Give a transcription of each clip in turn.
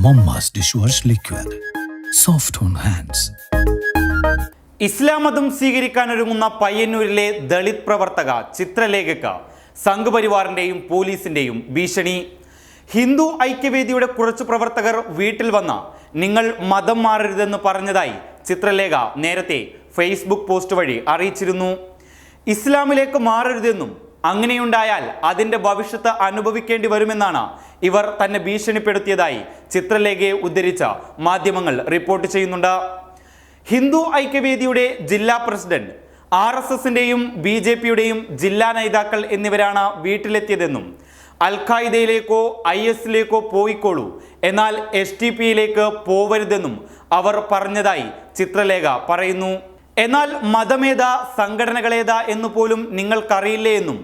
Momma's wash liquid soft on hands Islam മതം സ്വീകരിക്കാനൊരുങ്ങുന്ന പയ്യന്നൂരിലെ ദളിത് പ്രവർത്തക ചിത്രലേഖക സംഘപരിവാറിന്റെയും പോലീസിന്റെയും ഭീഷണി. ഹിന്ദു ഐക്യവേദിയുടെ കുറച്ച് പ്രവർത്തകർ വീട്ടിൽ വന്ന നിങ്ങൾ മതം മാറരുതെന്ന് പറഞ്ഞതായി ചിത്രലേഖ നേരത്തെ ഫേസ്ബുക്ക് പോസ്റ്റ് വഴി അറിയിച്ചിരുന്നു. ഇസ്ലാമിലേക്ക് മാറരുതെന്നും അങ്ങനെയുണ്ടായാൽ അതിന്റെ ഭവിഷ്യത്ത് അനുഭവിക്കേണ്ടി വരുമെന്നാണ് ഇവർ തന്നെ ഭീഷണിപ്പെടുത്തിയതായി ചിത്രലേഖയെ ഉദ്ധരിച്ച മാധ്യമങ്ങൾ റിപ്പോർട്ട് ചെയ്യുന്നുണ്ട്. ഹിന്ദു ഐക്യവേദിയുടെ ജില്ലാ പ്രസിഡന്റ് ആർ എസ് എസിന്റെയും ബി ജെ പിയുടെയും ജില്ലാ നേതാക്കൾ എന്നിവരാണ് വീട്ടിലെത്തിയതെന്നും അൽ ഖായിദയിലേക്കോ ഐ എസിലേക്കോ പോയിക്കോളൂ എന്നാൽ എസ് ടി പിയിലേക്ക് പോവരുതെന്നും അവർ പറഞ്ഞതായി ചിത്രലേഖ പറയുന്നു. എന്നാൽ മതമേതാ സംഘടനകളേതാ എന്ന് പോലും നിങ്ങൾക്കറിയില്ലേ എന്നും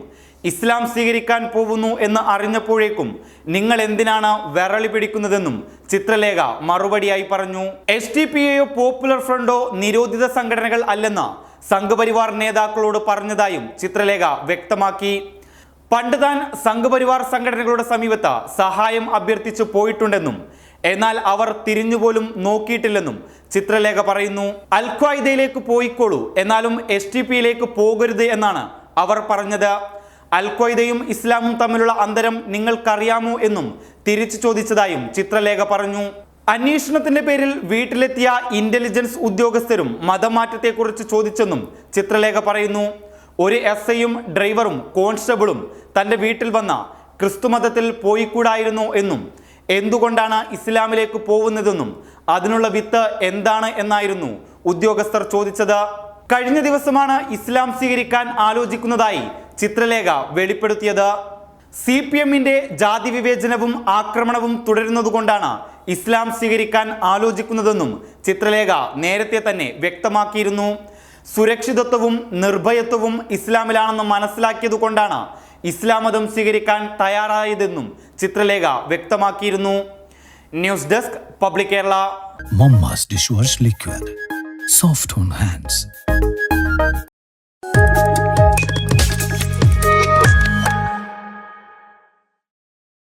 ഇസ്ലാം സ്വീകരിക്കാൻ പോകുന്നു എന്ന് അറിഞ്ഞപ്പോഴേക്കും നിങ്ങൾ എന്തിനാണ് വിരളി പിടിക്കുന്നതെന്നും ചിത്രലേഖ മറുപടിയായി പറഞ്ഞു. എസ് ടി പി എയോ പോപ്പുലർ ഫ്രണ്ടോ നിരോധിത സംഘടനകൾ അല്ലെന്ന സംഘപരിവാർ നേതാക്കളോട് പറഞ്ഞതായും ചിത്രലേഖ വ്യക്തമാക്കി. പണ്ട് താൻ സംഘപരിവാർ സംഘടനകളുടെ സമീപത്ത് സഹായം അഭ്യർത്ഥിച്ചു പോയിട്ടുണ്ടെന്നും എന്നാൽ അവർ തിരിഞ്ഞുപോലും നോക്കിയിട്ടില്ലെന്നും ചിത്രലേഖ പറയുന്നു അൽ ഖ്വായ്ദയിലേക്ക് പോയിക്കോളൂ എന്നാലും എസ് ടി പിയിലേക്ക് പോകരുത് എന്നാണ് അവർ പറഞ്ഞത്. അൽ ഖ്വായ്ദയും ഇസ്ലാമും തമ്മിലുള്ള അന്തരം നിങ്ങൾക്കറിയാമോ എന്നും തിരിച്ചു ചോദിച്ചതായും ചിത്രലേഖ പറഞ്ഞു. അന്വേഷണത്തിന്റെ പേരിൽ വീട്ടിലെത്തിയ ഇന്റലിജൻസ് ഉദ്യോഗസ്ഥരും മതമാറ്റത്തെക്കുറിച്ച് ചോദിച്ചെന്നും ചിത്രലേഖ പറയുന്നു. ഒരു എസ് ഐയും ഡ്രൈവറും കോൺസ്റ്റബിളും തന്റെ വീട്ടിൽ വന്ന ക്രിസ്തുമതത്തിൽ പോയിക്കൂടായിരുന്നു എന്നും എന്തുകൊണ്ടാണ് ഇസ്ലാമിലേക്ക് പോകുന്നതെന്നും അതിനുള്ള വിത്ത് എന്താണ് എന്നായിരുന്നു ഉദ്യോഗസ്ഥർ ചോദിച്ചത്. കഴിഞ്ഞ ദിവസമാണ് ഇസ്ലാം സ്വീകരിക്കാൻ ആലോചിക്കുന്നതായി ചിത്രലേഖ വെളിപ്പെടുത്തിയത്. സി പി എമ്മിന്റെ ജാതി വിവേചനവും ആക്രമണവും തുടരുന്നതുകൊണ്ടാണ് ഇസ്ലാം സ്വീകരിക്കാൻ ആലോചിക്കുന്നതെന്നും ചിത്രലേഖ നേരത്തെ തന്നെ വ്യക്തമാക്കിയിരുന്നു. സുരക്ഷിതത്വവും നിർഭയത്വവും ഇസ്ലാമിലാണെന്ന് മനസ്സിലാക്കിയതുകൊണ്ടാണ് ഇസ്ലാം മതം സ്വീകരിക്കാൻ തയ്യാറായതെന്നും ചിത്രലേഖ വ്യക്തമാക്കിയിരുന്നു. News desk public Kerala. Momma's dishwash liquid. Soft hands.